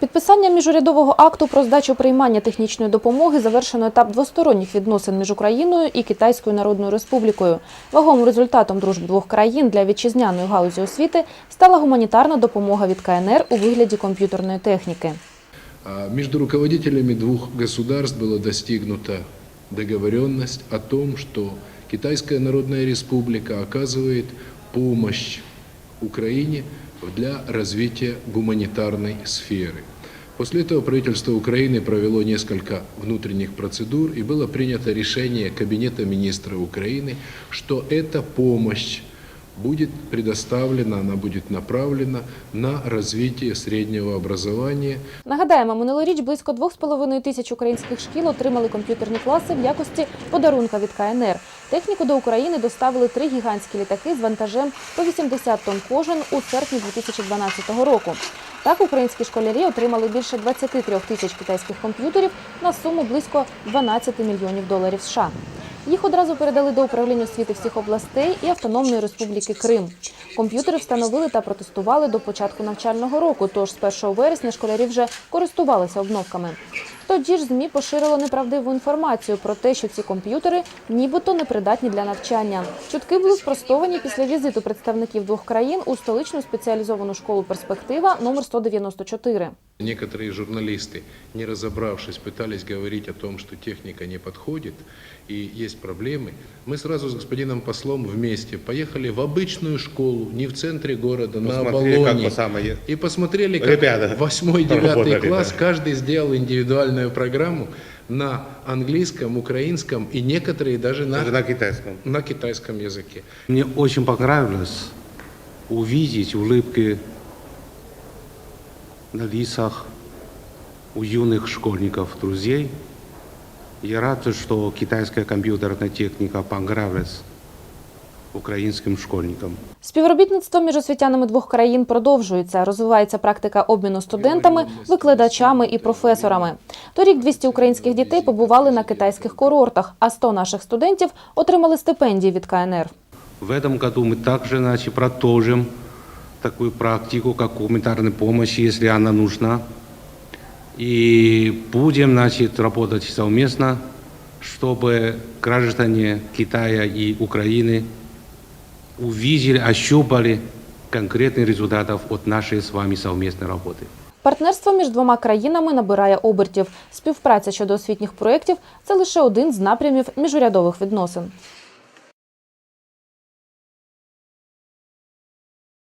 Підписання міжурядового акту про здачу приймання технічної допомоги завершено етап двосторонніх відносин між Україною і Китайською Народною Республікою. Вагомим результатом дружб двох країн для вітчизняної галузі освіти стала гуманітарна допомога від КНР у вигляді комп'ютерної техніки. Между руководителями двух государств была достигнута договоренность о том, что Китайская Народная Республика оказывает помощь Украине для развития гуманитарной сферы. После этого правительство Украины провело несколько внутренних процедур и было принято решение Кабинета министра Украины, что эта помощь будет предоставлена, она будет направлена на развитие среднего образования Нагадаємо, минулоріч близько 2,5 тисяч українських шкіл отримали комп'ютерні класи в якості подарунка від КНР. Техніку до України доставили три гігантські літаки з вантажем по 80 тонн кожен у серпні 2012 року. Так, українські школярі отримали більше 23 тисяч китайських комп'ютерів на суму близько 12 мільйонів доларів США. Їх одразу передали до управління освіти всіх областей і Автономної Республіки Крим. Комп'ютери встановили та протестували до початку навчального року, тож з 1 вересня школярі вже користувалися обновками. Тоді ж ЗМІ поширило неправдиву інформацію про те, що ці комп'ютери нібито непридатні для навчання. Чутки були спростовані після візиту представників двох країн у столичну спеціалізовану школу Перспектива номер 194. Некоторые журналисты, не разобравшись, пытались говорить о том, что техника не подходит и есть проблемы. Мы сразу с господином послом вместе поехали в обычную школу, не в центре города, на Посмотрели, как Оболоне. бы самое- И посмотрели, как Ребята 8-9 работали, класс, да. каждый сделал индивидуальную программу на английском, украинском и некоторые даже на, Даже на китайском. на китайском языке. Мне очень понравилось увидеть улыбки на лицах у юных школьников, друзей. Я рад, что китайская компьютерная техника понравилась украинским школьникам. Співробітництво між освітянами двох країн продовжується. Розвивається практика обміну студентами, викладачами і професорами. Торік 200 українських дітей побували на китайських курортах, а 100 наших студентів отримали стипендії від КНР. В этом году мы также значит, продолжим такую практику, как гуманитарная помощь, если она нужна. И будем значит, работать совместно, чтобы граждане Китая и Украины увидели, ощупали конкретных результатов от нашей с вами совместной работы. Партнерство між двома країнами набирає обертів. Співпраця щодо освітніх проєктів це лише один з напрямів міжурядових відносин.